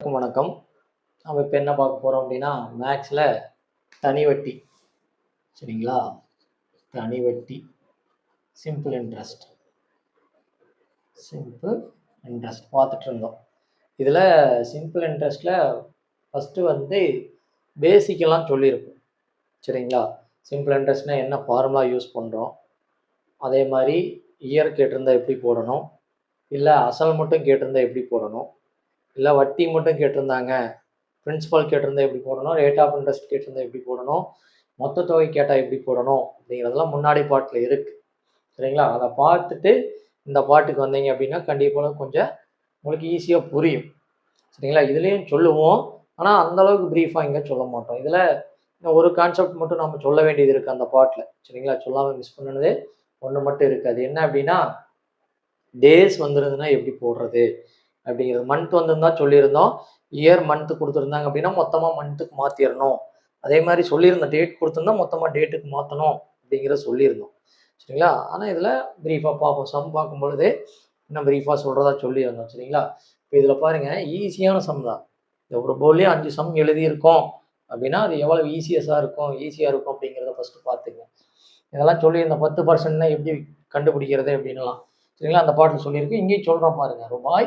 வணக்கம் வணக்கம். நம்ம இப்போ என்ன பார்க்க போகிறோம் அப்படின்னா மேக்ஸில் தனி வட்டி. சரிங்களா? தனி வட்டி. சிம்பிள் இன்ட்ரெஸ்ட் சிம்பிள் இன்ட்ரெஸ்ட் பார்த்துட்டு இருந்தோம். இதில் சிம்பிள் இன்ட்ரெஸ்ட்டில் ஃபஸ்ட்டு வந்து பேசிக்கெல்லாம் சொல்லியிருக்கோம் சரிங்களா? சிம்பிள் இன்ட்ரெஸ்ட்னால் என்ன ஃபார்முலா யூஸ் பண்ணுறோம் அதே மாதிரி இயர் கேட்டிருந்தா எப்படி போடணும்? இல்லை அசல் மட்டும் கேட்டிருந்தா எப்படி போடணும்? இல்லை வட்டி மட்டும் கேட்டிருந்தாங்க. பிரின்சிபல் கேட்டிருந்தா எப்படி போடணும்? ரேட் ஆஃப் இன்ட்ரெஸ்ட் கேட்டிருந்தா எப்படி போடணும்? மொத்த தொகை கேட்டால் எப்படி போடணும்? அப்படிங்கிறதெல்லாம் முன்னாடி பாட்டில் இருக்குது சரிங்களா? அதை பார்த்துட்டு இந்த பாட்டுக்கு வந்தீங்க அப்படின்னா கண்டிப்பாக கொஞ்சம் உங்களுக்கு ஈஸியாக புரியும். சரிங்களா? இதுலேயும் சொல்லுவோம். ஆனால் அந்தளவுக்கு ப்ரீஃபாக இங்கே சொல்ல மாட்டோம். இதில் ஒரு கான்செப்ட் மட்டும் நம்ம சொல்ல வேண்டியது இருக்குது அந்த பாட்டில் சரிங்களா? சொல்லாமல் மிஸ் பண்ணினது ஒன்று மட்டும் இருக்குது அது என்ன அப்படின்னா டேஸ் வந்துருதுன்னா எப்படி போடுறது? அப்படிங்கிறது. மந்த் வந்திருந்தா சொல்லியிருந்தோம். இயர் மந்த்து கொடுத்துருந்தாங்க அப்படின்னா மொத்தமாக மந்த்துக்கு மாற்றிடணும் அதே மாதிரி சொல்லியிருந்தோம். டேட் கொடுத்துருந்தா மொத்தமாக டேட்டுக்கு மாற்றணும் அப்படிங்கிறத சொல்லியிருந்தோம். சரிங்களா? ஆனால் இதில் ப்ரீஃபாக பார்ப்போம். சம் பார்க்கும் பொழுது இன்னும் ப்ரீஃபாக சொல்கிறதா சொல்லியிருந்தோம். சரிங்களா? இப்போ இதில் பாருங்கள் ஈஸியான சம் தான். இந்த ஒரு போர்ட்லேயே அஞ்சு சம் எழுதியிருக்கோம் அப்படின்னா அது எவ்வளோ ஈஸியஸாக இருக்கும்? ஈஸியாக இருக்கும் அப்படிங்கிறத ஃபஸ்ட்டு பார்த்துங்க. இதெல்லாம் சொல்லியிருந்தோம் பத்து பர்சன்ட்னா எப்படி கண்டுபிடிக்கிறது அப்படின்லாம் சரிங்களா? அந்த பாட்டில் சொல்லியிருக்கு. இங்கேயும் சொல்கிறோம் பாருங்கள் ரூபாய்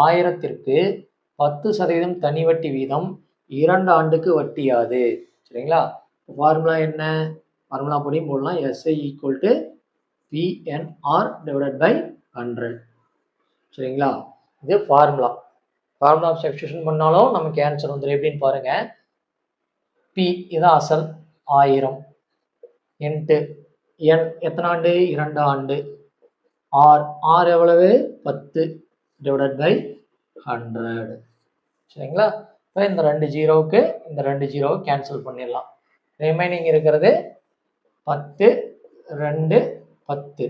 ஆயிரத்திற்கு பத்து சதவீதம் தனி வட்டி வீதம் இரண்டு ஆண்டுக்கு வட்டியாது. சரிங்களா? ஃபார்முலா என்ன? ஃபார்முலா படியும் போடலாம். SI equal to PNR divided by hundred சரிங்களா? இது ஃபார்முலா ஃபார்முலா சப்ஸ்டியூஷன் பண்ணாலும் நமக்கு ஆன்சர் வந்துடும் எப்படின்னு பாருங்கள் பி இதான் அசல் ஆயிரம். என்ட்டு என் எத்தனை ஆண்டு? இரண்டு ஆண்டு. ஆர் ஆர் எவ்வளவு? பத்து. டிவைடட் பை ஹண்ட்ரட் சரிங்களா? இப்போ இந்த ரெண்டு ஜீரோவுக்கு இந்த ரெண்டு ஜீரோவை கேன்சல் பண்ணிடலாம். ரிமைனிங் இருக்கிறது பத்து ரெண்டு பத்து.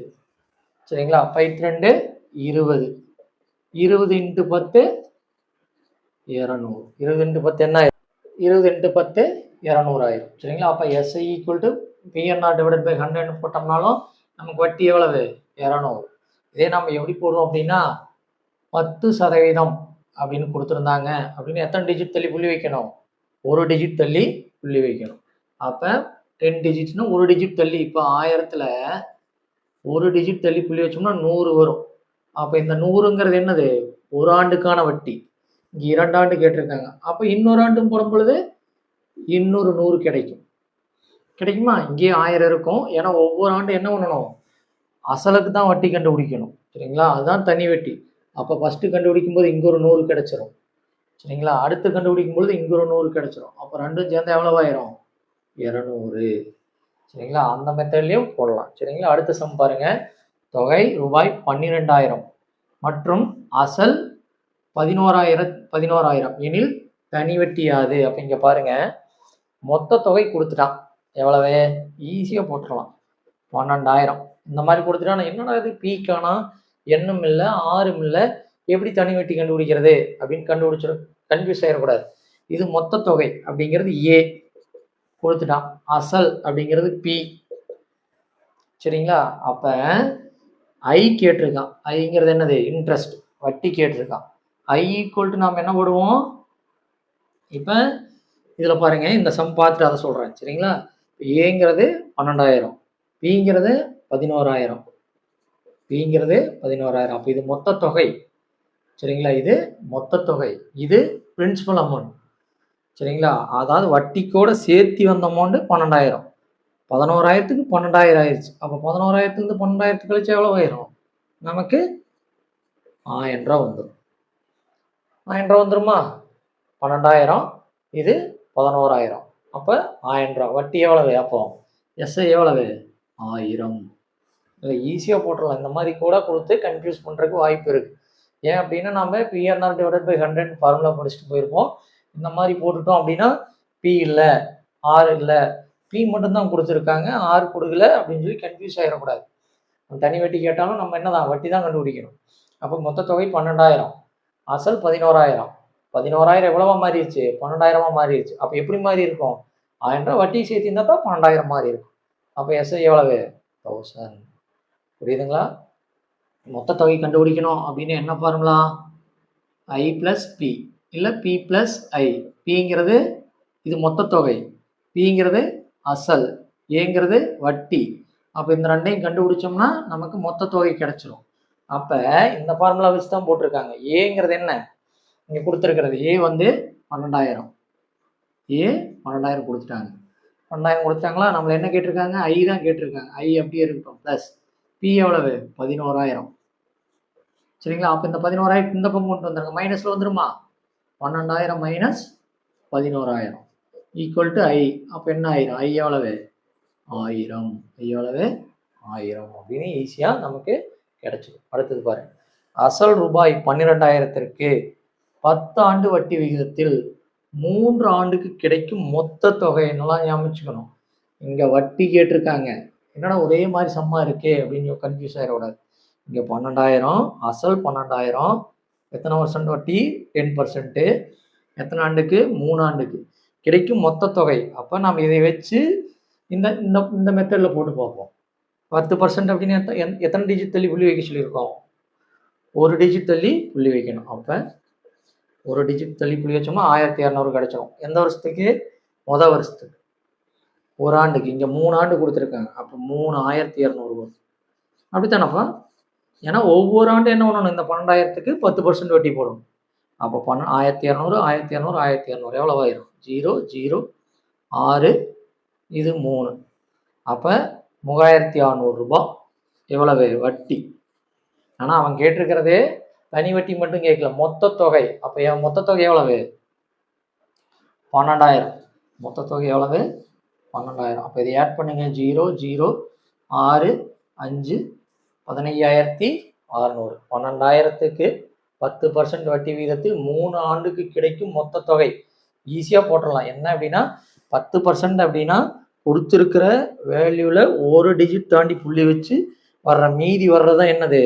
சரிங்களா? பைத்து ரெண்டு இருபது. இருபது இன்ட்டு பத்து இரநூறு. இருபது இன்ட்டு பத்து என்ன இருபது இன்ட்டு பத்து இரநூறு சரிங்களா? அப்போ SI equal to PNR divided by ஹண்ட்ரட்னு போட்டோம்னாலும் நமக்கு வட்டி எவ்வளவு? இரநூறு. இதே நம்ம எப்படி போடுறோம் அப்படின்னா பத்து சதவீதம் அப்படின்னு கொடுத்துருந்தாங்க. அப்படின்னு எத்தனை டிஜிட் தள்ளி புள்ளி வைக்கணும்? ஒரு டிஜிட் தள்ளி புள்ளி வைக்கணும். அப்போ டென் டிஜிட்னா ஒரு டிஜிட் தள்ளி இப்போ ஆயிரத்தில் ஒரு டிஜிட் தள்ளி புள்ளி வச்சோம்னா நூறு வரும். அப்போ இந்த நூறுங்கிறது என்னது? ஒரு ஆண்டுக்கான வட்டி. இங்கே இரண்டு ஆண்டு கேட்டிருக்காங்க. அப்போ இன்னொரு ஆண்டும் போடும் பொழுது இன்னொரு நூறு கிடைக்கும். கிடைக்குமா? இங்கேயே ஆயிரம் இருக்கும். ஏன்னா ஒவ்வொரு ஆண்டு என்ன பண்ணணும்? அசலுக்கு தான் வட்டி கண்டுபிடிக்கணும். சரிங்களா? அதுதான் தனி வட்டி. அப்போ ஃபஸ்ட்டு கண்டுபிடிக்கும் போது இங்கே ஒரு நூறு கிடச்சிரும். சரிங்களா? அடுத்து கண்டுபிடிக்கும் பொழுது இங்கே ஒரு நூறு கிடச்சிரும். அப்போ ரெண்டும் சேர்ந்து எவ்வளோ ஆயிரும்? இரநூறு. சரிங்களா? அந்த மெத்தட்லேயும் போடலாம். சரிங்களா? அடுத்த சம் பாருங்க. தொகை ரூபாய் பன்னிரெண்டாயிரம். மற்றும் அசல் பதினோராயிரம் பதினோராயிரம். எனில் தனி வெட்டியாது அப்போ இங்கே பாருங்கள் மொத்த தொகை கொடுத்துட்டான் எவ்வளவு? ஈஸியாக போட்டுடலாம் பன்னெண்டாயிரம். இந்த மாதிரி கொடுத்துட்டான் என்னடா இது பீக்கானா எண்ணும் இல்லை ஆறும் இல்லை எப்படி தனி வட்டி கண்டுபிடிக்கிறது அப்படின்னு கண்டுபிடிச்சிடும் கன்ஃபியூஸ் ஆகிடக்கூடாது இது மொத்த தொகை அப்படிங்கிறது ஏ கொடுத்துட்டான் அசல் அப்படிங்கிறது பி சரிங்களா? அப்போ ஐ கேட்டிருக்கான். ஐங்கிறது என்னது? இன்ட்ரெஸ்ட் வட்டி கேட்டிருக்கான். ஐ ஈக்குவல் டு நாம் என்ன போடுவோம்? இப்போ இதில் பாருங்க இந்த சம் பார்த்துட்டு அதை சொல்கிறேன் சரிங்களா? ஏங்கிறது பன்னெண்டாயிரம். பிங்கிறது பதினோராயிரம். பிங்கிறது பதினோராயிரம். அப்போ இது மொத்த தொகை. சரிங்களா? இது மொத்த தொகை. இது பிரின்சிபல் அமௌண்ட் சரிங்களா? அதாவது வட்டிக்கோட சேர்த்து வந்த அமௌண்ட்டு பன்னெண்டாயிரம். பதினோராயிரத்துக்கு பன்னெண்டாயிரம் ஆயிடுச்சு அப்போ பதினோராயிரத்துலேருந்து பன்னெண்டாயிரத்துக்கு கழிச்சு எவ்வளோ ஆயிரும்? நமக்கு ஆயிரம் ரூபா வந்துடும் ஆயிரம் ரூபா வந்துருமா? பன்னெண்டாயிரம். இது பதினோராயிரம். அப்போ ஆயிரம் ரூபா. வட்டி எவ்வளவு? அப்போ எஸ்ஐ எவ்வளவு? ஆயிரம். இல்லை ஈஸியாக போட்டுடலாம் இந்த மாதிரி கூட கொடுத்து கன்ஃபியூஸ் பண்ணுறதுக்கு வாய்ப்பு இருக்குது ஏன் அப்படின்னா நம்ம PRR divided by hundred formula படிச்சுட்டு போயிருப்போம். இந்த மாதிரி போட்டுட்டோம் அப்படின்னா பி இல்லை ஆர் இல்லை. பி மட்டும்தான் கொடுத்துருக்காங்க. ஆர் கொடுக்கல அப்படின்னு சொல்லி கன்ஃபியூஸ் ஆகிடக்கூடாது தனி வட்டி கேட்டாலும் நம்ம என்னதான் வட்டி தான் கண்டுபிடிக்கணும். அப்போ மொத்த தொகை பன்னெண்டாயிரம். அசல் பதினோராயிரம். பதினோராயிரம் எவ்வளவா மாறிடுச்சு? பன்னெண்டாயிரமா மாறிடுச்சு. அப்போ எப்படி மாறி இருக்கும்? ஆயிரம் ரூபாய் வட்டி சேர்த்து தான் பன்னெண்டாயிரம் மாறி இருக்கும். அப்போ எஸ்ஐ எவ்வளவு? தௌசண்ட் புரியுதுங்களா? மொத்த தொகை கண்டுபிடிக்கணும் அப்படின்னு என்ன ஃபார்முலா ஐ ப்ளஸ் பி இல்லை பி ப்ளஸ் ஐ பிங்கிறது இது மொத்த தொகை. பிங்கிறது அசல். ஏங்கிறது வட்டி. அப்போ இந்த ரெண்டையும் கண்டுபிடிச்சோம்னா நமக்கு மொத்த தொகை கிடைச்சிரும். அப்போ இந்த ஃபார்முலா வச்சு தான் போட்டிருக்காங்க. ஏங்கிறது என்ன? இங்கே கொடுத்துருக்கிறது ஏ வந்து பன்னெண்டாயிரம். ஏ பன்னெண்டாயிரம் கொடுத்துட்டாங்க. பன்னெண்டாயிரம் கொடுத்தாங்களா? நம்மளை என்ன கேட்டிருக்காங்க? ஐ தான் கேட்டிருக்காங்க. ஐ அப்படியே இருக்கட்டும். ப்ளஸ் பி எவ்வளவு? பதினோராயிரம் சரிங்களா? அப்போ இந்த பதினோராயிரம் இந்த பங்கு கொண்டு வந்துருங்க. மைனஸில் வந்துருமா? பன்னெண்டாயிரம் மைனஸ் பதினோராயிரம் ஈக்குவல் டு ஐ அப்போ என்ன ஆயிரம்? ஐ எவ்வளவு? ஆயிரம். ஐ எவ்வளவு? ஆயிரம். அப்படின்னு ஈஸியாக நமக்கு கிடைச்சிடும். அடுத்தது பாருங்க. அசல் ரூபாய் பன்னிரெண்டாயிரத்திற்கு பத்து ஆண்டு வட்டி விகிதத்தில் மூன்று ஆண்டுக்கு கிடைக்கும் மொத்த தொகை என்னெல்லாம் ஞாபகம் இங்கே வட்டி கேட்டிருக்காங்க. என்னடா ஒரே மாதிரி சம்மா இருக்கே அப்படின்னு கன்ஃபியூஸ் ஆயிடக்கூடாது இங்கே பன்னெண்டாயிரம் அசல் பன்னெண்டாயிரம் எத்தனை பர்சன்ட் வட்டி? டென் பர்சன்ட்டு எத்தனை ஆண்டுக்கு? மூணு ஆண்டுக்கு. கிடைக்கும் மொத்த தொகை. அப்போ நம்ம இதை வச்சு இந்த இந்த இந்த மெத்தடில் போட்டு பார்ப்போம். பத்து பர்சன்ட் அப்படின்னு எத்த- எத்- எத்தனை டிஜிட் தள்ளி புள்ளி வைக்க சொல்லியிருக்கோம்? ஒரு டிஜிட் தள்ளி புள்ளி வைக்கணும். அப்போ ஒரு டிஜிட் தள்ளி புள்ளி வச்சோம்னா ஆயிரத்தி இரநூறு கிடச்சிரும். எந்த வருஷத்துக்கு? மொதல் வருஷத்துக்கு. ஒரு ஆண்டுக்கு இங்கே மூணு ஆண்டு கொடுத்துருக்காங்க. அப்போ மூணு ஆயிரத்தி இரநூறு அப்படித்தானப்பா? ஏன்னா ஒவ்வொரு ஆண்டு என்ன பண்ணணும்? இந்த பன்னெண்டாயிரத்துக்கு பத்து பர்சன்ட் வட்டி போடணும். அப்போ பன்ன ஆயிரத்தி இரநூறு ஆயிரத்தி இரநூறு ஆயிரத்தி இரநூறு. எவ்வளோ ஆயிரும்? ஜீரோ ஜீரோ ஆறு இது மூணு. அப்போ மூவாயிரத்தி அறநூறுரூபா எவ்வளவு? வட்டி. ஆனால் அவன் கேட்டிருக்கிறதே தனி வட்டி மட்டும் கேட்கல. மொத்த தொகை. அப்போ என் மொத்த தொகை எவ்வளவு? பன்னெண்டாயிரம். மொத்த தொகை எவ்வளவு? பன்னெண்டாயிரம். அப்போ இதை ஆட் பண்ணுங்க ஜீரோ ஜீரோ ஆறு அஞ்சு பதினையாயிரத்தி அறநூறு. பன்னெண்டாயிரத்துக்கு பத்து பர்சன்ட் வட்டி வீதத்தில் மூணு ஆண்டுக்கு கிடைக்கும் மொத்த தொகை. ஈஸியாக போட்டுடலாம். என்ன அப்படின்னா பத்து பர்சன்ட் அப்படின்னா கொடுத்துருக்கிற வேல்யூவில் ஒரு டிஜிட் தாண்டி புள்ளி வச்சு வர்ற மீதி வர்றது என்னது?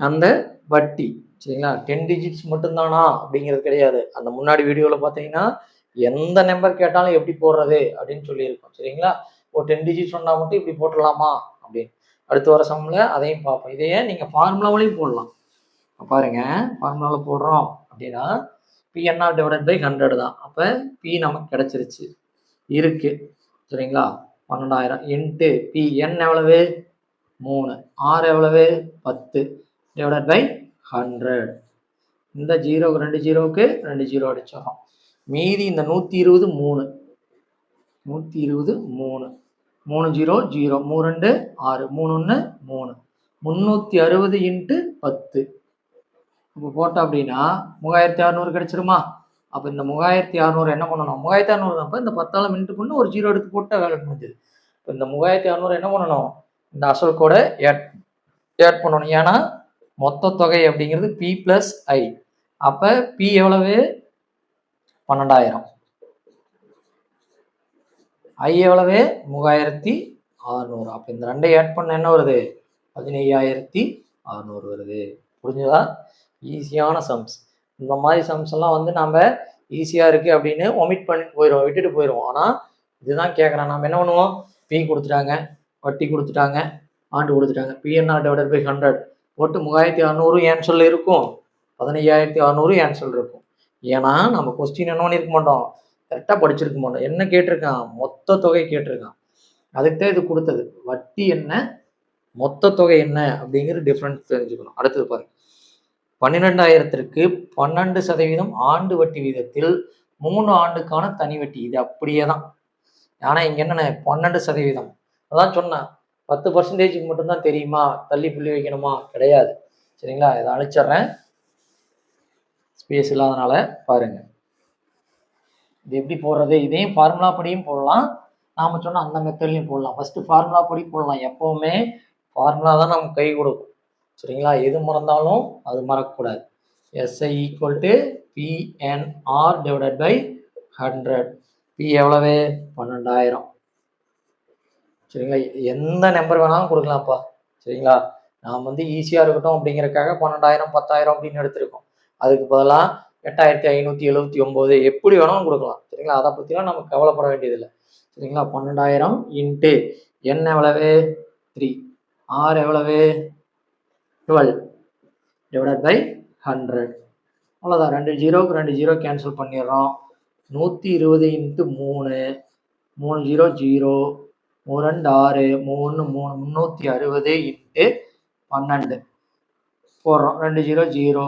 அந்த வட்டி. சரிங்களா? டென் டிஜிட்ஸ் மட்டும்தானா? அப்படிங்கிறது கிடையாது. அந்த முன்னாடி வீடியோவில் பார்த்தீங்கன்னா எந்த நம்பர் கேட்டாலும் எப்படி போடுறது அப்படின்னு சொல்லியிருக்கோம் சரிங்களா? ஒரு டென் டிஜிட் சொன்னால் மட்டும் இப்படி போட்டுடலாமா அப்படின்னு. அடுத்த வர சம்மில் அதையும் பார்ப்போம். இதையே நீங்கள் ஃபார்முலாவிலையும் போடலாம். பாருங்க ஃபார்முலாவில் போடுறோம் அப்படின்னா பிஎன்ஆர் டிவைடட் பை ஹண்ட்ரட் தான். அப்போ பி நமக்கு கிடச்சிருச்சு. இருக்கு. சரிங்களா? பன்னெண்டாயிரம் இன்ட்டு பி என் எவ்வளவு? மூணு. ஆர் எவ்வளவு? பத்து. டிவைடட் பை ஹண்ட்ரட் இந்த ஜீரோக்கு ரெண்டு ஜீரோவுக்கு ரெண்டு ஜீரோ அடிச்சிடறோம். மீதி இந்த நூற்றி இருபது மூணு. நூற்றி இருபது மூணு. மூணு ஜீரோ ஜீரோ. மூணு ரெண்டு ஆறு. மூணு ஒன்று மூணு. முந்நூற்றி அறுபது இன்ட்டு பத்து. இப்போ போட்டோம் அப்படின்னா மூவாயிரத்தி அறநூறு கிடச்சிருமா? அப்போ இந்த மூவாயிரத்தி அறநூறு என்ன பண்ணணும்? மூவாயிரத்தி அறநூறு அப்போ இந்த பத்தால மின்ட்டு பண்ணி ஒரு ஜீரோ எடுத்து போட்டால் வேலை முடிஞ்சது. இப்போ இந்த மூவாயிரத்தி அறநூறு என்ன பண்ணணும்? இந்த அசல் கூட ஏட் ஏட் பண்ணணும். ஏன்னா மொத்த தொகை அப்படிங்கிறது பி ப்ளஸ் ஐ அப்போ பி எவ்வளவு? பன்னெண்டாயிரம். ஐ எவ்வளவு? மூவாயிரத்தி அறுநூறு. அப்போ இந்த ரெண்டை ஆட் பண்ண என்ன வருது? பதினையாயிரத்தி அறநூறு வருது. புரிஞ்சுதா? ஈஸியான சம்ஸ் இந்த மாதிரி சம்ஸ் எல்லாம் வந்து நம்ம ஈஸியாக இருக்குது அப்படின்னு ஒமிட் பண்ணிட்டு போயிடுவோம் விட்டுட்டு போயிடுவோம் ஆனால் இதுதான் கேட்குறேன் நம்ம என்ன பண்ணுவோம்? பி கொடுத்துட்டாங்க வட்டி கொடுத்துட்டாங்க ஆண்டு கொடுத்துட்டாங்க. பிஎன்ஆர் டிவைடட் பை ஹண்ட்ரட் போட்டு மூவாயிரத்தி அறநூறு ஏன்சல் இருக்கும் பதினையாயிரத்தி அறநூறு ஏன்சல் இருக்கும் ஏன்னா நம்ம கொஸ்டின் என்ன பண்ணியிருக்க மாட்டோம். கரெக்டாக படிச்சிருக்க மாட்டோம். என்ன கேட்டிருக்கான்? மொத்த தொகை கேட்டிருக்கான். அதுக்கு தான் இது கொடுத்தது. வட்டி என்ன? மொத்த தொகை என்ன? அப்படிங்கிற டிஃப்ரென்ஸ் தெரிஞ்சுக்கணும். அடுத்தது பாருங்க. பன்னிரெண்டாயிரத்திற்கு பன்னெண்டு சதவீதம் ஆண்டு வட்டி வீதத்தில் மூணு ஆண்டுக்கான தனி வட்டி. இது அப்படியே தான் ஆனால் இங்கே என்னென்ன? பன்னெண்டு சதவீதம். அதான் சொன்னேன். பத்து பர்சன்டேஜுக்கு மட்டும்தான் தெரியுமா? தள்ளி புள்ளி வைக்கணுமா? கிடையாது. சரிங்களா? இதை அழிச்சிட்றேன். ஸ்பேஸ் இல்லாதனால பாருங்க. இது எப்படி போடுறது? இதையும் ஃபார்முலா படியும் போடலாம். நாம சொன்ன அந்த மெத்தட்லையும் போடலாம். ஃபர்ஸ்ட் ஃபார்முலா படி போடலாம். எப்பவுமே ஃபார்முலா தான் நமக்கு கை கொடுக்கும். சரிங்களா? எது மறந்தாலும் அது மறக்கக்கூடாது. SI equal to PNR divided by hundred P எவ்வளவு? பன்னெண்டாயிரம். சரிங்களா? எந்த நம்பர் வேணாலும் கொடுக்கலாம்ப்பா. சரிங்களா? நாம் வந்து ஈஸியாக இருக்கட்டும் அப்படிங்கிறக்காக பன்னெண்டாயிரம் பத்தாயிரம் அப்படின்னு எடுத்திருக்கோம். அதுக்கு பதிலாக எட்டாயிரத்தி ஐநூற்றி எழுபத்தி ஒம்பது எப்படி வேணாலும் கொடுக்கலாம். சரிங்களா? அதை பற்றிலாம் நம்ம கவலைப்பட வேண்டியதில்லை. சரிங்களா? பன்னெண்டாயிரம் இன்ட்டு என் எவ்வளவு? த்ரீ ஆர் எவ்வளவு? டுவெல் டிவைடட் பை ஹண்ட்ரட் அவ்வளோதான் ரெண்டு ஜீரோவுக்கு ரெண்டு ஜீரோ கேன்சல் பண்ணிடுறோம். நூற்றி இருபது இன்ட்டு மூணு. மூணு ஜீரோ ஜீரோ. மூணு ரெண்டு ஆறு. மூணு மூணு முந்நூற்றி அறுபது இன்ட்டு பன்னெண்டு. போடுறோம். ரெண்டு ஜீரோ ஜீரோ.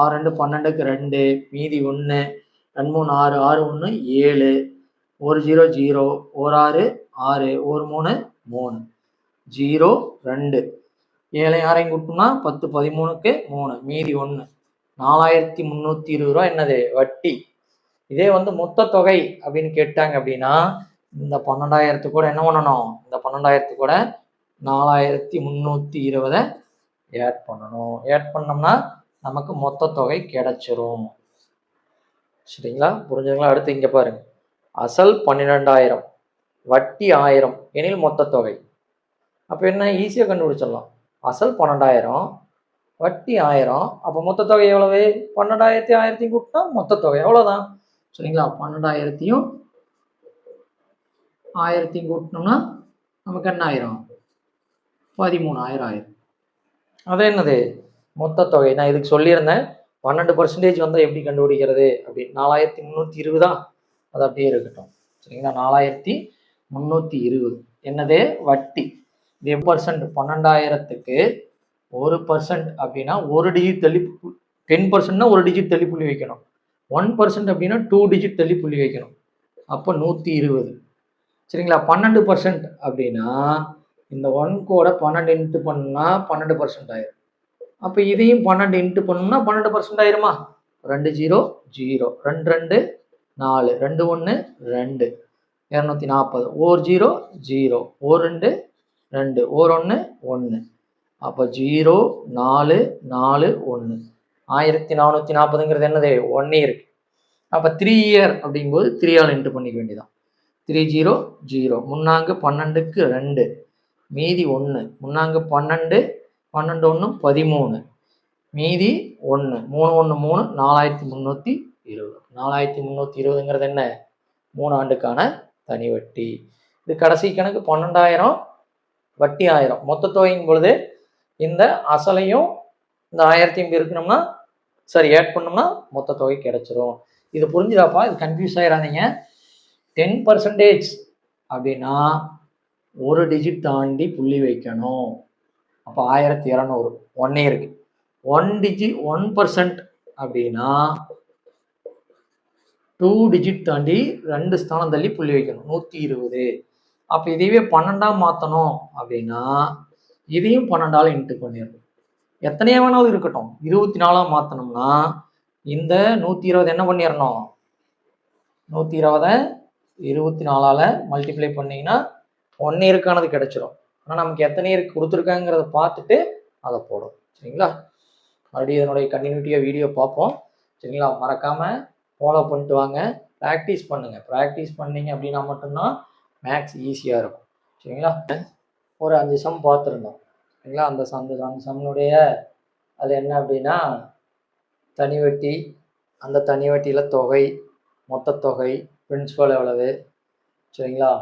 ஆறு ரெண்டு பன்னெண்டுக்கு ரெண்டு மீதி ஒன்று ரெண்டு மூணு ஆறு ஆறு ஒன்று ஏழு. ஒரு ஜீரோ ஜீரோ. ஒரு ஆறு ஆறு. ஒரு மூணு மூணு. ஜீரோ ரெண்டு. ஏழை ஆறையும் கூட்டணும்னா பத்து பதிமூணுக்கு மூணு மீதி ஒன்று நாலாயிரத்தி முந்நூற்றி இருபது ரூபா என்னது? வட்டி. இதே வந்து மொத்த தொகை அப்படின்னு கேட்டாங்க அப்படின்னா இந்த பன்னெண்டாயிரத்து கூட என்ன பண்ணணும்? இந்த பன்னெண்டாயிரத்து கூட நாலாயிரத்தி முந்நூற்றி இருபதை ஆட் பண்ணணும். ஆட் பண்ணோம்னா நமக்கு மொத்த தொகை கிடைச்சிரும். சரிங்களா? புரிஞ்சுங்களா அடுத்து இங்கே பாருங்க. அசல் பன்னிரெண்டாயிரம் வட்டி ஆயிரம் எனில் மொத்த தொகை. அப்போ என்ன? ஈஸியாக கண்டுபிடிச்சிடலாம். அசல் பன்னெண்டாயிரம் வட்டி ஆயிரம் அப்போ மொத்த தொகை எவ்வளவு? பன்னெண்டாயிரத்தி ஆயிரத்தையும் கூட்டினா மொத்த தொகை எவ்வளோதான் சரிங்களா? பன்னெண்டாயிரத்தையும் ஆயிரத்தையும் கூட்டினோம்னா நமக்கு என்ன ஆயிரம்? பதிமூணாயிரம் ஆயிரம். அது என்னது? மொத்த தொகை. நான் இதுக்கு சொல்லியிருந்தேன் பன்னெண்டு பர்சன்டேஜ் வந்தால் எப்படி கண்டுபிடிக்கிறது அப்படி நாலாயிரத்தி முந்நூற்றி இருபதா அது அப்படியே இருக்கட்டும். சரிங்களா? நாலாயிரத்தி முந்நூற்றி இருபது. என்னது? வட்டி. இது பர்சன்ட் பன்னெண்டாயிரத்துக்கு ஒரு பர்சன்ட் அப்படின்னா ஒரு டிஜிட் தள்ளி டென் பர்சன்ட்னா ஒரு டிஜிட் தள்ளி புள்ளி வைக்கணும். ஒன் பர்சன்ட் அப்படின்னா டூ டிஜிட் தள்ளி புள்ளி வைக்கணும். அப்போ நூற்றி இருபது. சரிங்களா? பன்னெண்டு பர்சன்ட் அப்படின்னா இந்த ஒன் கூட பன்னெண்டு இன்ட்டு பண்ணால் பன்னெண்டு பர்சன்ட் ஆயிரும். அப்போ இதையும் பன்னெண்டு இன்ட்டு பண்ணோம்னா பன்னெண்டு பர்சன்ட் ஆயிருமா? ரெண்டு ஜீரோ ஜீரோ. ரெண்டு ரெண்டு நாலு. ரெண்டு ஒன்று ரெண்டு. இரநூத்தி நாற்பது ஓர் ஜீரோ ஜீரோ. ஓர் ரெண்டு ரெண்டு. ஓர் ஒன்று ஒன்று அப்போ ஜீரோ நாலு நாலு ஒன்று ஆயிரத்தி நானூற்றி நாற்பதுங்கிறது என்னது? ஒன் இயர் அப்போ த்ரீ இயர் அப்படிங்கும்போது த்ரீ ஆள் இன்ட்டு பண்ணிக்க வேண்டியதான் த்ரீ ஜீரோ ஜீரோ. முன்னாங்கு பன்னெண்டுக்கு ரெண்டு. மீதி ஒன்று முன்னாங்கு பன்னெண்டு பன்னெண்டு ஒன்று பதிமூணு. மீதி ஒன்று மூணு ஒன்று மூணு நாலாயிரத்தி முந்நூற்றி இருபது. நாலாயிரத்தி முந்நூற்றி இருபதுங்கிறது என்ன? மூணு ஆண்டுக்கான தனி வட்டி. இது கடைசி கணக்கு பன்னெண்டாயிரம் வட்டி ஆயிரம். மொத்த தொகையின் பொழுது இந்த அசலையும் இந்த ஆயிரத்தையும் இருக்கணும்னா சரி ஆட் பண்ணோம்னா மொத்த தொகை கிடைச்சிரும். இது புரிஞ்சுதாப்பா? இது கன்ஃபியூஸ் ஆயிடாதீங்க டென் பர்சன்டேஜ் அப்படின்னா ஒரு டிஜிட் தாண்டி புள்ளி வைக்கணும். அப்போ ஆயிரத்தி இரநூறு. ஒன் இயருக்கு ஒன் டிஜி ஒன் பர்சன்ட் அப்படின்னா டூ டிஜிட் தாண்டி ரெண்டு ஸ்தானம் தள்ளி புள்ளி வைக்கணும். நூற்றி இருபது. அப்போ இதையவே பன்னெண்டாம் மாற்றணும் அப்படின்னா இதையும் பன்னெண்டால் இன்ட்டு பண்ணிடணும். எத்தனையா வேணாலும் இருக்கட்டும். இருபத்தி நாலாம் மாற்றணும்னா இந்த நூற்றி இருபது என்ன பண்ணிடணும்? நூற்றி இருபதை இருபத்தி நாலால் மல்டிப்ளை பண்ணிங்கன்னா ஒன் இயருக்கானது கிடச்சிரும். ஆனால் நமக்கு எத்தனை இருக்கு கொடுத்துருக்காங்கிறத பார்த்துட்டு அதை போடும் சரிங்களா? மறுபடியும் இதனுடைய கண்டினியூட்டியாக வீடியோ பார்ப்போம். சரிங்களா? மறக்காமல் ஃபாலோ பண்ணிட்டு வாங்க. ப்ராக்டிஸ் பண்ணுங்கள் ப்ராக்டிஸ் பண்ணீங்க அப்படின்னா மட்டும்தான் மேக்ஸ் ஈஸியாக இருக்கும். சரிங்களா? ஒரு அஞ்சு சம் பார்த்துருந்தோம். சரிங்களா? அந்த சம் அந்த அந்த சம்னுடைய அது என்ன அப்படின்னா தனி வட்டி அந்த தனி வட்டியில் தொகை மொத்த தொகை பிரின்சிபல் எவ்வளவு? சரிங்களா?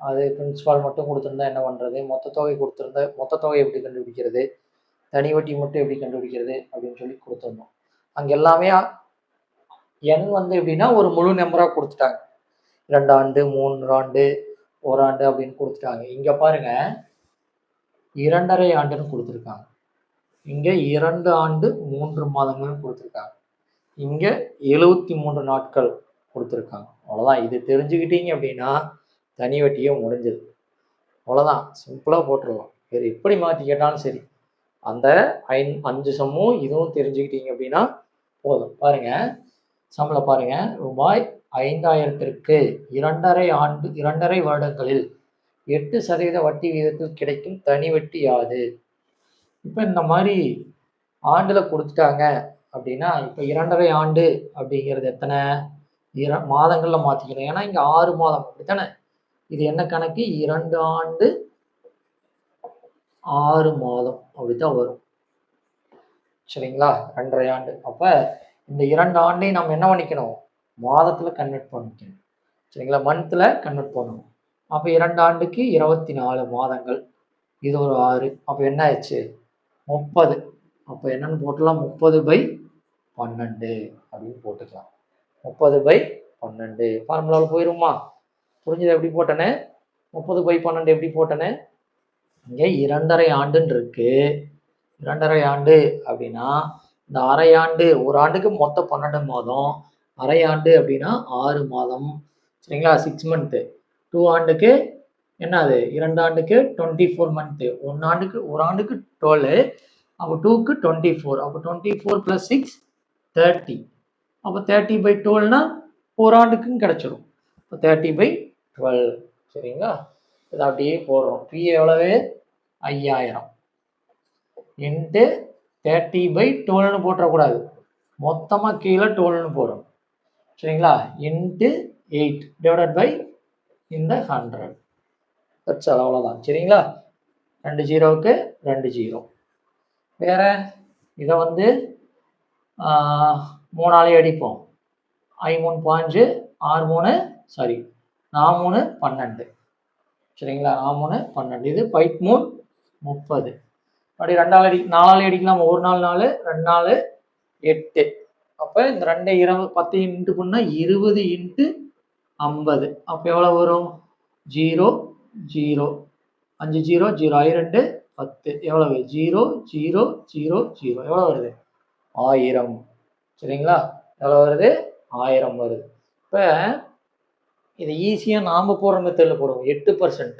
அது பிரின்ஸ்பால் மட்டும் கொடுத்துருந்தா என்ன பண்ணுறது மொத்த தொகை கொடுத்துருந்தா மொத்த தொகை எப்படி கண்டுபிடிக்கிறது? தனி வட்டி மட்டும் எப்படி கண்டுபிடிக்கிறது? அப்படின்னு சொல்லி கொடுத்துருந்தோம் அங்கே எல்லாமே எண் வந்து எப்படின்னா ஒரு முழு நம்பராக கொடுத்துட்டாங்க. ரெண்டு ஆண்டு மூன்று ஆண்டு ஓராண்டு அப்படின்னு கொடுத்துட்டாங்க. இங்கே பாருங்க இரண்டரை ஆண்டுன்னு கொடுத்துருக்காங்க. இங்கே இரண்டு ஆண்டு மூன்று மாதங்கள்னு கொடுத்துருக்காங்க. இங்கே எழுபத்தி மூன்று நாட்கள் கொடுத்துருக்காங்க. அவ்வளோதான் இது தெரிஞ்சுக்கிட்டீங்க அப்படின்னா தனி வட்டியும் முடிஞ்சது. அவ்வளோதான் சிம்பிளாக போட்டுடலாம். வேறு எப்படி மாற்றி கேட்டாலும் சரி. அந்த ஐந் அஞ்சு சம்மும் இதுவும் தெரிஞ்சுக்கிட்டீங்க அப்படின்னா போதும். பாருங்கள் சம்பள பாருங்கள் ரூபாய் ஐந்தாயிரத்திற்கு இரண்டரை ஆண்டு இரண்டரை வருடங்களில் எட்டு சதவீத வட்டி விகிதத்தில் கிடைக்கும் தனி வட்டி யாது? இப்போ இந்த மாதிரி ஆண்டில் கொடுத்துட்டாங்க அப்படின்னா இப்போ இரண்டரை ஆண்டு அப்படிங்கிறது எத்தனை? இர மாதங்களில் மாற்றிக்கணும் ஏன்னா இங்கே ஆறு மாதம். அப்படித்தானே? இது என்ன கணக்கு? இரண்டு ஆண்டு ஆறு மாதம். அப்படித்தான் வரும். சரிங்களா? ரெண்டரை ஆண்டு. அப்போ இந்த இரண்டு ஆண்டையும் நம்ம என்ன பண்ணிக்கணும்? மாதத்தில் கன்வெர்ட் பண்ணிக்கணும். சரிங்களா? மந்தில் கன்வெர்ட் பண்ணணும். அப்போ இரண்டு ஆண்டுக்கு இருபத்தி நாலு மாதங்கள். இது ஒரு ஆறு. அப்போ என்ன ஆயிடுச்சு? முப்பது. அப்போ என்னன்னு போட்டலாம் முப்பது பை பன்னெண்டு. அப்படின்னு போட்டுக்கலாம். முப்பது பை பன்னெண்டு. ஃபார்முலாவில் போயிருமா? புரிஞ்சது எப்படி போட்டேனே முப்பது பை பன்னெண்டு எப்படி போட்டேனே இங்கே இரண்டரை ஆண்டுன்னு இருக்கு. இரண்டரை ஆண்டு அப்படின்னா இந்த அரை ஆண்டு ஒரு ஆண்டுக்கு மொத்தம் பன்னெண்டு மாதம். அரை ஆண்டு அப்படின்னா ஆறு மாதம். சரிங்களா? சிக்ஸ் மந்த்து டூ ஆண்டுக்கு என்னது? இரண்டு ஆண்டுக்கு டுவெண்ட்டி ஃபோர் மந்த்து ஒன் ஆண்டுக்கு ஒரு ஆண்டுக்கு டுவெல் அப்போ டூக்கு டுவெண்ட்டி ஃபோர் அப்போ twenty four plus six thirty அப்போ தேர்ட்டி பை டுவெல்னால் ஒரு ஆண்டுக்கும் கிடச்சிரும். இப்போ தேர்ட்டி பை டுவெல் சரிங்களா? இதை அப்படியே போடுறோம். பி எவ்வளவு? ஐயாயிரம். இன்ட்டு தேர்ட்டி பை டுவெல்னு போட்டுறக்கூடாது. மொத்தமாக கீழே டுவெல்னு போடும் சரிங்களா? இன்ட்டு எயிட் டிவைடட் பை இந்த ஹண்ட்ரட் தட்ஸ் அவ்வளோதான் சரிங்களா? ரெண்டு ஜீரோவுக்கு ரெண்டு ஜீரோ. வேற? இதை வந்து மூணாலே அடிப்போம். ஐ மூணு பாஞ்சு ஆறு மூணு சாரி. நாமூணு மூணு பன்னெண்டு. சரிங்களா? நாமூணு மூணு பன்னெண்டு. இது பைக் மூணு முப்பது. அப்படி ரெண்டாள் அடி நாலாள் அடிக்கலாம். ஒரு நாள் நாலு ரெண்டு நாலு எட்டு. அப்போ இந்த ரெண்டு இருபது பத்து இன்ட்டு பண்ணால் இருபது இன்ட்டு ஐம்பது. அப்போ எவ்வளோ வரும்? Zero zero. அஞ்சு ஜீரோ ஜீரோ. ஐ ரெண்டு பத்து. எவ்வளவு? Zero zero zero zero. எவ்வளோ வருது? ஆயிரம். சரிங்களா? எவ்வளோ வருது? ஆயிரம் வருது. இப்போ இதை ஈஸியாக நாம் போடுற மெத்தடில் போடுவோம். எட்டு பர்சன்ட்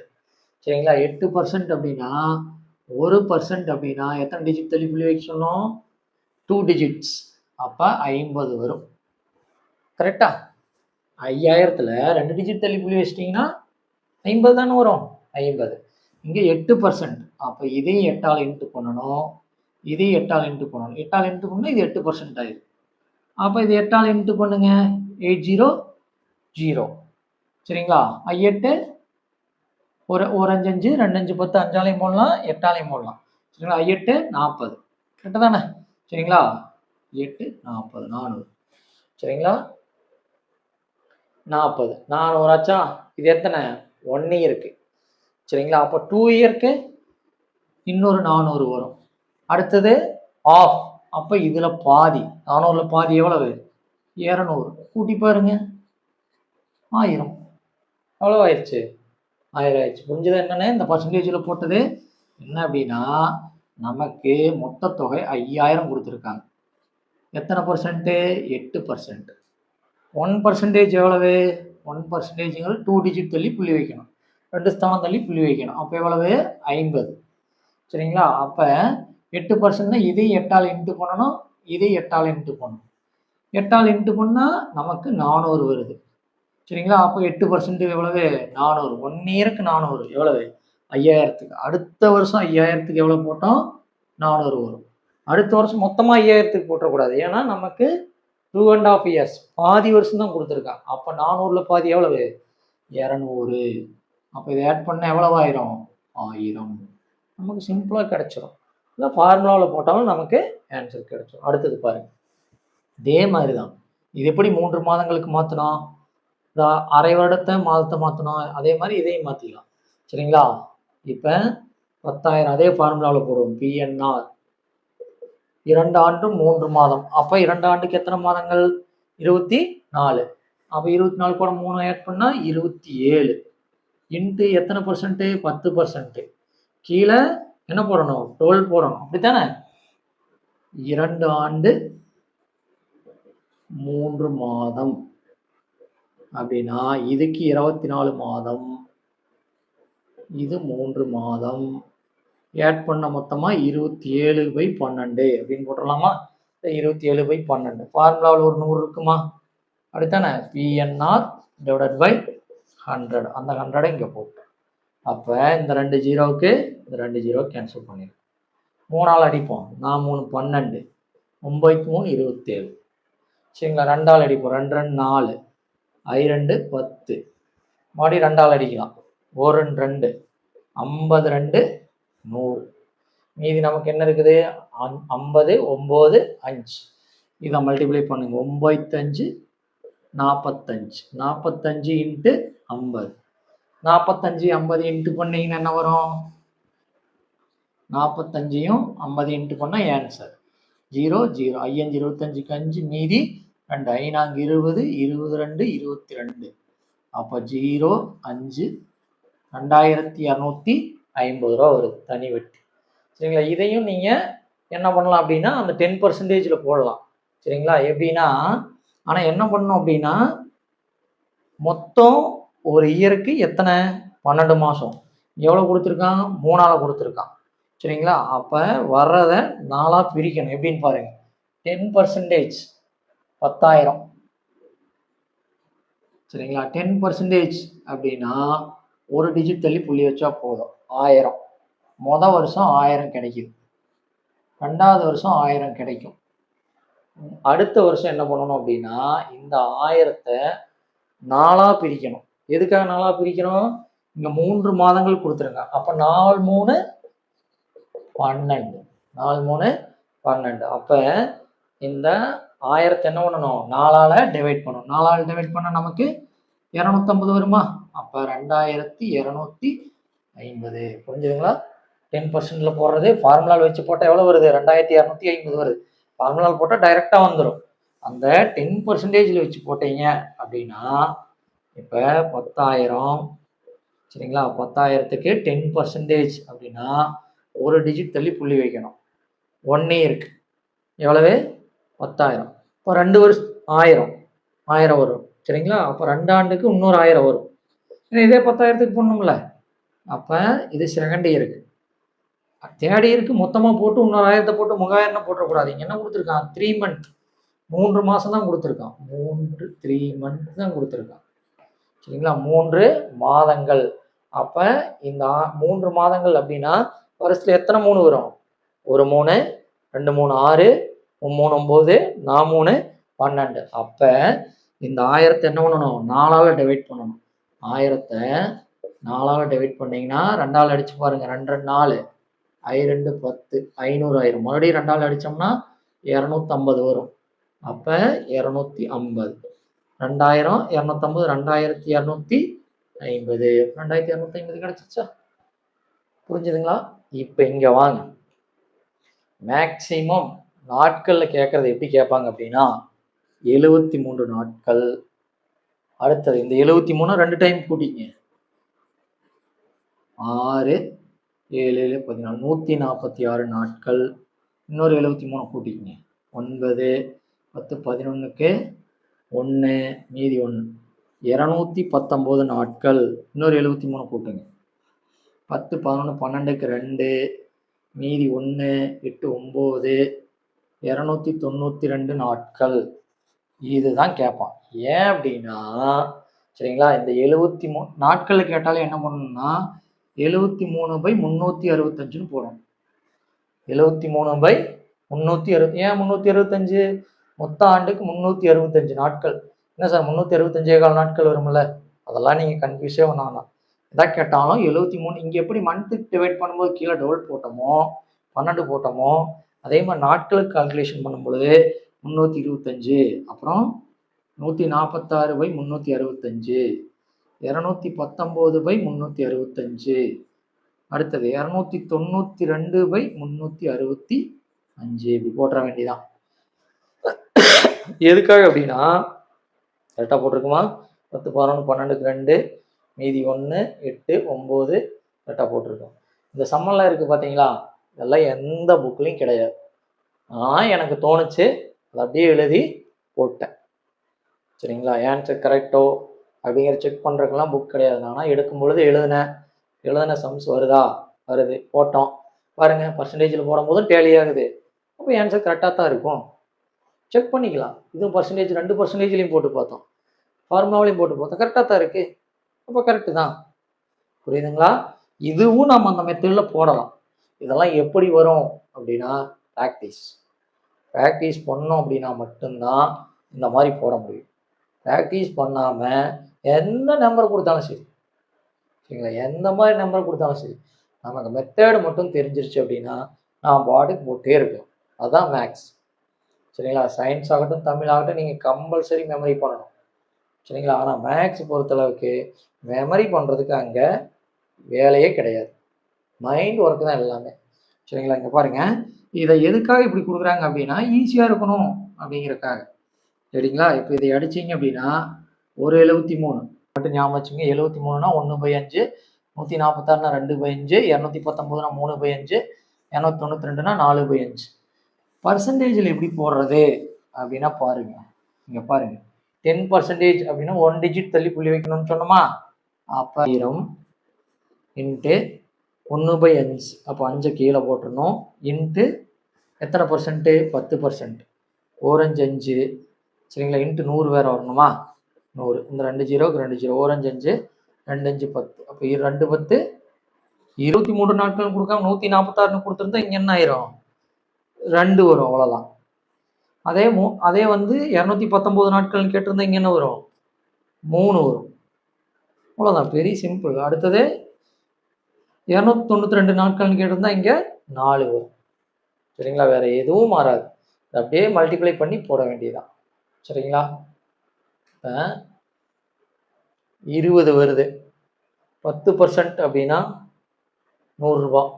சரிங்களா? எட்டு பர்சன்ட் அப்படின்னா ஒரு பர்சன்ட் அப்படின்னா எத்தனை டிஜிட் தள்ளி புள்ளி வைக்க சொன்னோம்? டூ டிஜிட்ஸ் அப்போ ஐம்பது வரும். கரெக்டா ஐயாயிரத்தில் ரெண்டு டிஜிட் தள்ளி புள்ளி வச்சிட்டிங்கன்னா ஐம்பது தானே வரும். ஐம்பது. இங்கே எட்டு பர்சன்ட் அப்போ இதையும் எட்டால் இன்ட்டு பண்ணணும். இதையும் எட்டால் இன்ட்டு பண்ணணும். எட்டால் இன்ட்டு பண்ணால் இது எட்டு பர்சன்ட் ஆயிடும் அப்போ இது எட்டால் இன்ட்டு பண்ணுங்க. Eight zero zero. சரிங்களா? ஐ எட்டு. ஒரு ஒரு அஞ்சு அஞ்சு ரெண்டு அஞ்சு பத்து அஞ்சாலையும் போடலாம் எட்டாலையும் போடலாம். சரிங்களா? ஐ எட்டு நாற்பது. கரெக்டு தானே? சரிங்களா? எட்டு நாற்பது நானூறு. சரிங்களா? நாற்பது. நானூறு ஆச்சா? இது எத்தனை? ஒன் இயருக்கு சரிங்களா? அப்போ டூ இயருக்கு இன்னொரு நானூறு வரும். அடுத்தது ஆஃப் அப்போ இதில் பாதி. நானூறில் பாதி எவ்வளவு? இரநூறு. கூட்டி பாருங்க. ஆயிரம். எவ்வளோ ஆயிடுச்சு ஆயிரம் ஆயிடுச்சு புரிஞ்சது என்னன்னு? இந்த பர்சன்டேஜில் போட்டது என்ன அப்படின்னா நமக்கு மொத்த தொகை ஐயாயிரம் கொடுத்துருக்காங்க. எத்தனை பர்சன்ட்டு எட்டு பர்சன்ட் ஒன் பர்சன்டேஜ் எவ்வளவு? ஒன் பர்சன்டேஜுங்கிறது டூ டிஜிட் தள்ளி புள்ளி வைக்கணும். ரெண்டு ஸ்தானம் தள்ளி புள்ளி வைக்கணும். அப்போ எவ்வளவு? ஐம்பது. சரிங்களா? அப்போ எட்டு பர்சன்ட்னா இதையும் எட்டால் இன்ட்டு பண்ணணும் இதையும் எட்டால் இன்ட்டு பண்ணணும். எட்டால் இன்ட்டு பண்ணால் நமக்கு நானூறு வருது. சரிங்களா? அப்போ எட்டு பர்சன்ட் எவ்வளவு? நானூறு. ஒன் இயருக்கு நானூறு. எவ்வளவு? ஐயாயிரத்துக்கு. அடுத்த வருஷம் ஐயாயிரத்துக்கு எவ்வளோ போட்டோம்? நானூறு வரும். அடுத்த வருஷம் மொத்தமாக ஐயாயிரத்துக்கு போட்டக்கூடாது. ஏன்னா நமக்கு டூ அண்ட் ஆஃப் இயர்ஸ் பாதி வருஷம் தான் கொடுத்துருக்கான் அப்போ நானூறில் பாதி எவ்வளவு? இரநூறு. அப்போ இதை ஆட் பண்ண எவ்வளவு ஆயிரம். ஆயிரம் நமக்கு சிம்பிளாக கிடச்சிரும். இல்லை ஃபார்முலாவில் போட்டாலும் நமக்கு ஆன்சர் கிடச்சிரும். அடுத்தது பாருங்கள் இதே மாதிரி தான் இது எப்படி மூன்று மாதங்களுக்கு மாற்றினோம் இந்த அரை வருடத்தை மாதத்தை மாற்றணும் அதே மாதிரி இதையும் மாற்றிக்கலாம் சரிங்களா? இப்போ பத்தாயிரம் அதே ஃபார்முலாவில் போடுவோம். பிஎன்ஆர் இரண்டு ஆண்டு மூன்று மாதம். அப்போ இரண்டு ஆண்டுக்கு எத்தனை மாதங்கள்? இருபத்தி நாலு. அப்போ இருபத்தி நாலு கூட மூணு ஆட் பண்ணால் இருபத்தி ஏழு. இன்ட்டு எத்தனை பர்சன்ட்டு பத்து பர்சன்ட்டு கீழே என்ன போடணும்? டுவெல் போடணும். அப்படித்தானே? இரண்டு ஆண்டு மூன்று மாதம். அப்படின்னா இதுக்கு இருபத்தி நாலு மாதம் இது மூன்று மாதம். ஆட் பண்ண மொத்தமாக இருபத்தி ஏழு பை பன்னெண்டு அப்படின்னு போட்டுடலாமா? இருபத்தி ஏழு பை பன்னெண்டு. ஃபார்முலாவில் ஒரு நூறு இருக்குமா? அப்படித்தானே? பிஎன்ஆர் டிவைடட் பை ஹண்ட்ரட் அந்த ஹண்ட்ரடை இங்கே போட்டேன் அப்போ இந்த ரெண்டு ஜீரோவுக்கு இந்த ரெண்டு ஜீரோ கேன்சல் பண்ணிடுறேன் மூணால் அடிப்போம். நான் மூணு பன்னெண்டு. ஒம்பது மூணு இருபத்தேழு. சரிங்களா? ரெண்டால் அடிப்போம். ரெண்டு ரெண்டு நாலு. ஐ ரெண்டு பத்து. மறுபடியும் ரெண்டால் அடிக்கலாம். ஒரு ரெண்டு. ரெண்டு ஐம்பது ரெண்டு நூறு. மீதி நமக்கு என்ன இருக்குது? ஐம்பது ஒம்பது அஞ்சு. இதை மல்டிப்ளை பண்ணுங்க. ஒம்பத்தஞ்சு நாற்பத்தஞ்சு நாற்பத்தஞ்சு இன்ட்டு ஐம்பது. நாற்பத்தஞ்சு ஐம்பது இன்ட்டு பண்ணீங்கன்னா என்ன வரும்? நாற்பத்தஞ்சையும் ஐம்பது இன்ட்டு பண்ணால் ஆன்சர் ஜீரோ ஜீரோ. ஐயஞ்சு இருபத்தஞ்சுக்கு அஞ்சு. மீதி ரெண்டு. ஐநாங்க இருபது இருபது ரெண்டு இருபத்தி ரெண்டு. அப்போ ஜீரோ அஞ்சு. ரெண்டாயிரத்தி இரநூத்தி ஐம்பது ரூபா வருது தனி வட்டி. சரிங்களா? இதையும் நீங்கள் என்ன பண்ணலாம் அப்படின்னா அந்த டென் பர்சன்டேஜில் போடலாம். சரிங்களா? எப்படின்னா ஆனால் என்ன பண்ணணும் அப்படின்னா மொத்தம் ஒரு இயருக்கு எத்தனை? பன்னெண்டு மாதம் எவ்வளோ கொடுத்துருக்கான்? மூணால் கொடுத்துருக்கான். சரிங்களா? அப்போ வர்றதை நாலாக பிரிக்கணும். எப்படின்னு பாருங்கள் டென் பர்சன்டேஜ் பத்தாயிரம். சரிங்களா? டென் பர்சன்டேஜ் அப்படின்னா ஒரு டிஜிட் தள்ளி புள்ளி வச்சா போதும். ஆயிரம். மொதல் வருஷம் ஆயிரம் கிடைக்குது. ரெண்டாவது வருஷம் ஆயிரம் கிடைக்கும். அடுத்த வருஷம் என்ன பண்ணணும் அப்படின்னா இந்த ஆயிரத்தை நாலாக பிரிக்கணும். எதுக்காக நாலாக பிரிக்கணும் இங்கே மூன்று மாதங்கள் கொடுத்துருங்க. அப்போ நாலு மூணு பன்னெண்டு. நாலு மூணு பன்னெண்டு. அப்போ இந்த ஆயிரத்தை என்ன பண்ணணும்? நாலால் டிவைட் பண்ணணும். நாலால் டிவைட் பண்ணால் நமக்கு இரநூத்தம்பது வருமா? அப்போ ரெண்டாயிரத்தி இரநூத்தி ஐம்பது. புரிஞ்சுதுங்களா? டென் பர்சன்டில் போடுறது ஃபார்முலாவில் வச்சு போட்டால் எவ்வளோ வருது? ரெண்டாயிரத்தி இரநூத்தி ஐம்பது வருது. ஃபார்முலாவில் போட்டால் டைரெக்டாக வந்துடும் அந்த டென் பர்சன்டேஜில் வச்சு போட்டீங்க அப்படின்னா இப்போ பத்தாயிரம் சரிங்களா? பத்தாயிரத்துக்கு டென் பர்சன்டேஜ் அப்படின்னா ஒரு டிஜிட் தள்ளி புள்ளி வைக்கணும். ஒன்னே இருக்குது எவ்வளவு? பத்தாயிரம். இப்போ ரெண்டு வருஷம் ஆயிரம். ஆயிரம் வரும். சரிங்களா? அப்போ ரெண்டு ஆண்டுக்கு இன்னொரு ஆயிரம் வரும். இதே பத்தாயிரத்துக்கு போடணும்ல. அப்போ இது செகண்ட் இயருக்கு தேர்ட் இயருக்கு மொத்தமாக போட்டு இன்னொரு ஆயிரத்தை போட்டு மூவாயிரம் போட்டக்கூடாது இங்கே என்ன கொடுத்துருக்கான்? த்ரீ மந்த் மூன்று மாதம் தான் கொடுத்துருக்கான். மூன்று த்ரீ மந்த் தான் கொடுத்துருக்கான். சரிங்களா? மூன்று மாதங்கள். அப்போ இந்த ஆ- மூன்று மாதங்கள் அப்படின்னா வருஷத்தில் எத்தனை மூணு வரும்? ஒரு மூணு ரெண்டு மூணு ஆறு மூணு ஒம்பது நான் மூணு பன்னெண்டு. அப்போ இந்த ஆயிரத்தை என்ன பண்ணணும்? நாலால் டிவைட் பண்ணணும். ஆயிரத்தை நாலால் டிவைட் பண்ணிங்கன்னா ரெண்டால் அடித்து பாருங்கள் ரெண்டு ரெண்டு நாலு. ஐ ரெண்டு பத்து. ஐநூறு ஆயிரம். மறுபடியும் ரெண்டால் அடித்தோம்னா இரநூத்தம்பது வரும். அப்போ இரநூத்தி ஐம்பது. ரெண்டாயிரம் இரநூத்தம்பது. ரெண்டாயிரத்தி இரநூத்தி ஐம்பது. ரெண்டாயிரத்தி இரநூத்தி ஐம்பது கிடச்சிச்சா புரிஞ்சுதுங்களா? இப்போ இங்கே வாங்க. மேக்சிமம் நாட்களில் கேட்குறது எப்படி கேட்பாங்க அப்படின்னா எழுவத்தி மூன்று நாட்கள். அடுத்தது இந்த எழுவத்தி மூணு ரெண்டு டைம் கூட்டிங்க ஆறு ஏழு ஏழு பதினாலு நூற்றி நாற்பத்தி ஆறு நாட்கள். இன்னொரு எழுபத்தி மூணு கூட்டிங்க ஒன்பது பத்து பதினொன்றுக்கு ஒன்று மீதி ஒன்று இரநூத்தி பத்தொம்போது நாட்கள். இன்னொரு எழுபத்தி மூணு கூட்டுங்க. பத்து பதினொன்று பன்னெண்டுக்கு ரெண்டு மீதி ஒன்று எட்டு ஒம்பது இரநூத்தி தொண்ணூற்றி ரெண்டு நாட்கள். இதுதான் கேட்பான் ஏன் அப்படின்னா சரிங்களா இந்த எழுவத்தி மூணு நாட்களில் கேட்டாலும் என்ன பண்ணணும்னா எழுவத்தி மூணு பை முந்நூற்றி அறுபத்தஞ்சுன்னு போடணும். எழுவத்தி மூணு பை முந்நூற்றி அறுபத்தி ஏன் முந்நூற்றி அறுபத்தஞ்சு? மொத்த ஆண்டுக்கு முந்நூற்றி அறுபத்தஞ்சு நாட்கள். என்ன சார் முந்நூற்றி அறுபத்தஞ்சே கால் நாட்கள் வரும்ல? அதெல்லாம் நீங்கள் கன்ஃபியூஸே வேணாம். எதா கேட்டாலும் எழுவத்தி மூணு இங்கே எப்படி மந்த்துக்கு டிவைட் பண்ணும்போது கீழே டபுள் போட்டோமோ பன்னெண்டு போட்டோமோ அதே மாதிரி நாட்களுக்கு கால்குலேஷன் பண்ணும்பொழுது முந்நூற்றி இருபத்தஞ்சு அப்புறம் நூற்றி நாற்பத்தாறு பை முந்நூற்றி அறுபத்தஞ்சு இரநூத்தி பத்தொம்போது பை முந்நூற்றி அறுபத்தஞ்சு. அடுத்தது இரநூத்தி தொண்ணூற்றி ரெண்டு பை முந்நூற்றி அறுபத்தி அஞ்சு. இப்படி போட்டுற வேண்டியதான் எதுக்காக அப்படின்னா கரெக்டாக போட்டிருக்குமா? பத்து பதினொன்று பன்னெண்டுக்கு ரெண்டு மீதி ஒன்று எட்டு ஒம்பது கரெக்டாக போட்டிருக்கோம். இந்த சம்மல்லாம் இருக்குது பார்த்தீங்களா இதெல்லாம் எந்த புக்லேயும் கிடையாது. நான் எனக்கு தோணுச்சு அதை அப்படியே எழுதி போட்டேன். சரிங்களா? ஆன்சர் கரெக்டோ அப்படிங்கிற செக் பண்ணுறதுக்கெல்லாம் புக் கிடையாது. ஆனால் எடுக்கும் பொழுது எழுதினேன். எழுதின சம்ஸ் வருதா? வருது. போட்டோம். பாருங்கள் பர்சன்டேஜில் போடும்போதும் டேலி ஆகுது. அப்போ ஆன்சர் கரெக்டாக தான் இருக்கும். செக் பண்ணிக்கலாம். இதுவும் பர்சன்டேஜ் ரெண்டு பர்சன்டேஜ்லையும் போட்டு பார்த்தோம். ஃபார்முலாவிலையும் போட்டு பார்த்தோம். கரெக்டாக தான் இருக்குது அப்போ கரெக்டு தான். புரியுதுங்களா? இதுவும் நம்ம அந்த மெத்தடில் போடலாம். இதெல்லாம் எப்படி வரும் அப்படின்னா ப்ராக்டிஸ் ப்ராக்டிஸ் பண்ணோம் அப்படின்னா மட்டும்தான் இந்த மாதிரி போட முடியும். ப்ராக்டிஸ் பண்ணாமல் எந்த நம்பர் கொடுத்தாலும் சரி. சரிங்களா? எந்த மாதிரி நம்பர் கொடுத்தாலும் சரி. நமக்கு மெத்தேடு மட்டும் தெரிஞ்சிருச்சு அப்படின்னா நான் பாட்டுக்கு போட்டே இருக்கேன் அதுதான் மேக்ஸ் சரிங்களா? சயின்ஸ் ஆகட்டும் தமிழ் ஆகட்டும் நீங்கள் கம்பல்சரி மெமரி பண்ணணும். சரிங்களா? ஆனால் மேக்ஸ் பொறுத்தளவுக்கு மெமரி பண்ணுறதுக்கு அங்கே வேலையே கிடையாது. மைண்ட் ஒர்க்கு தான் எல்லாமே. சரிங்களா? இங்கே பாருங்கள் இதை எதுக்காக இப்படி கொடுக்குறாங்க அப்படின்னா ஈஸியாக இருக்கணும் அப்படிங்கிறக்காக சரிங்களா? இப்போ இதை அடிச்சீங்க அப்படின்னா ஒரு எழுபத்தி மூணு. மட்டும் ஞாபகம் வச்சுங்க. எழுபத்தி மூணுனா ஒன்று பை அஞ்சு நூற்றி நாற்பத்தாறுனா ரெண்டு பை அஞ்சு இரநூத்தி பத்தொம்போதுனா மூணு பை அஞ்சு இரநூத்தி தொண்ணூற்றி ரெண்டுனா நாலு பை அஞ்சு. பர்சன்டேஜில் எப்படி போடுறது அப்படின்னா பாருங்கள் இங்கே பாருங்கள் டென் பர்சன்டேஜ் அப்படின்னா ஒன் டிஜிட் தள்ளி புள்ளி வைக்கணும்னு சொன்னோமா? அப்போ ஆயிரம் இன்ட்டு ஒன்று பை அஞ்சு. அப்போ அஞ்சை கீழே போட்டுடணும் இன்ட்டு எத்தனை பர்சன்ட்டு பத்து பர்சன்ட் ஓரஞ்சு அஞ்சு சரிங்களா? இன்ட்டு நூறு வேறு வரணுமா? நூறு. இந்த ரெண்டு ஜீரோக்கு ரெண்டு ஜீரோ. ஓரஞ்சு அஞ்சு ரெண்டு அஞ்சு பத்து. அப்போ ரெண்டு பத்து. இருபத்தி மூணு நாட்கள் கொடுக்காம நூற்றி நாற்பத்தாறுன்னு கொடுத்துருந்தா இங்கே என்ன ஆயிரும்? ரெண்டு வரும். அவ்வளோதான் அதே மூ அதே வந்து இரநூத்தி பத்தொம்போது நாட்கள்னு கேட்டிருந்தா இங்கே என்ன வரும்? மூணு வரும். அவ்வளோதான் பெரிய சிம்பிள் அடுத்தது இரநூத்தி தொண்ணூற்றி ரெண்டு நாட்கள்னு கேட்டிருந்தா இங்கே நாலு வரும். சரிங்களா? வேற எதுவும் மாறாது. அப்படியே மல்டிப்ளை பண்ணி போட வேண்டியதுதான். சரிங்களா? இப்போ இருபது வருது. பத்து பர்சன்ட் அப்படின்னா நூறுரூபா.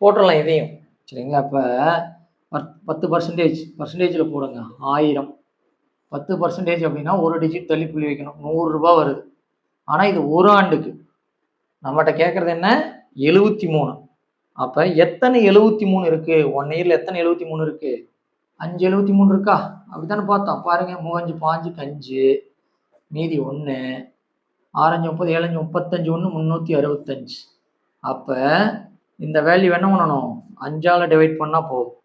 போட்டுடலாம் இதையும். சரிங்களா? இப்போ பத்து பர்சன்டேஜ் பர்சன்டேஜில் போடுங்க. ஆயிரம். பத்து பர்சன்டேஜ் அப்படின்னா ஒரு டிஜிட் தள்ளி புள்ளி வைக்கணும். நூறுரூபா வருது. ஆனால் இது ஒரு ஆண்டுக்கு. நம்மகிட்ட கேட்குறது என்ன? எழுபத்தி மூணு. அப்போ எத்தனை எழுபத்தி மூணு இருக்குது ஒன் இயரில் எத்தனை எழுபத்தி மூணு இருக்குது அஞ்சு எழுபத்தி மூணு இருக்கா? அப்படித்தானே பார்த்தோம். பாருங்க மூவஞ்சு பாஞ்சுக்கு அஞ்சு மீதி ஒன்று ஆரஞ்சு முப்பது ஏழஞ்சு முப்பத்தஞ்சு ஒன்று முந்நூற்றி அறுபத்தஞ்சு. அப்போ இந்த வேல்யூ என்ன பண்ணணும்? அஞ்சால் டிவைட் பண்ணால் போதும்.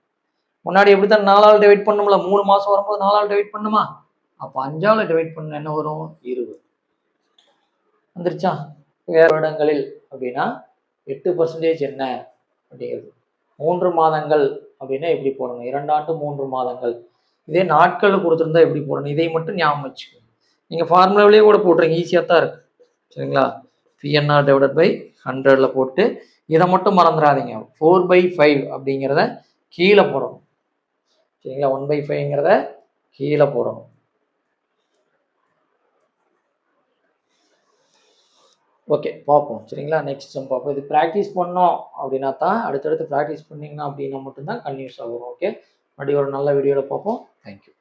முன்னாடி எப்படி தான் நாலால் டிவைட் பண்ணும்ல? மூணு மாதம் வரும்போது நாலால் டிவைட் பண்ணுமா? அப்போ அஞ்சால் டிவைட் பண்ண என்ன வரும்? இருபது. வந்துருச்சா? வேறு இடங்களில் அப்படின்னா எட்டு பர்சன்டேஜ் என்ன அப்படிங்கிறது. மூன்று மாதங்கள் அப்படின்னா எப்படி போடணும்? இரண்டு ஆண்டு மூன்று மாதங்கள். இதே நாட்கள் கொடுத்துருந்தா எப்படி போடணும்? இதை மட்டும் ஞாபகம் வச்சுக்கணும் நீங்கள் ஃபார்முலாவிலேயே கூட போட்டுருங்க. ஈஸியாக தான் இருக்குது சரிங்களா? பிஎன்ஆர் டிவைடட் பை ஹண்ட்ரடில் போட்டு இதை மட்டும் மறந்துடாதீங்க. ஃபோர் பை ஃபைவ் அப்படிங்கிறத கீழே போடணும். சரிங்களா? ஒன் பை ஃபைவ்ங்கிறத கீழே போடணும். ஓகே பார்ப்போம். சரிங்களா? நெக்ஸ்ட் சம் பார்ப்போம். இது ப்ராக்டிஸ் பண்ணோம் அப்படின்னா தான் அடுத்தடுத்து ப்ராக்டிஸ் பண்ணிங்கன்னா அப்படின்னா மட்டும்தான் கன்யூஸாக வரும். ஓகே மறுபடியும் ஒரு நல்ல வீடியோவில் பார்ப்போம். தேங்க்யூ